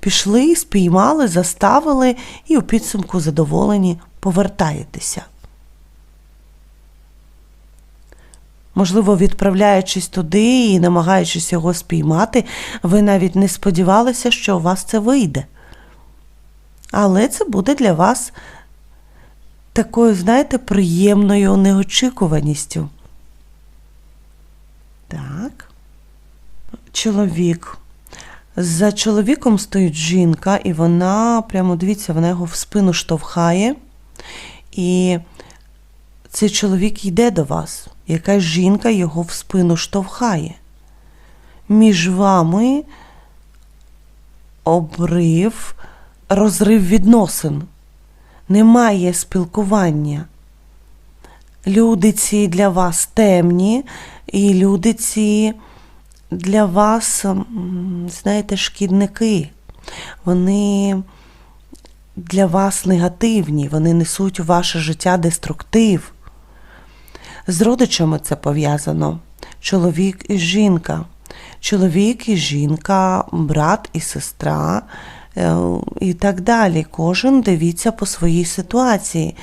Пішли, спіймали, заставили і у підсумку задоволені повертаєтеся. Можливо, відправляючись туди і намагаючись його спіймати, ви навіть не сподівалися, що у вас це вийде. Але це буде для вас такою, знаєте, приємною неочікуваністю. Так. Чоловік. За чоловіком стоїть жінка, і вона, прямо дивіться, вона його в спину штовхає. І цей чоловік йде до вас. Якась жінка його в спину штовхає. Між вами обрив, розрив відносин. Немає спілкування. Люди ці для вас темні, і люди ці для вас, знаєте, шкідники. Вони для вас негативні, вони несуть у ваше життя деструктив. З родичами це пов'язано. Чоловік і жінка. Чоловік і жінка, брат і сестра е, і так далі. Кожен дивіться по своїй ситуації.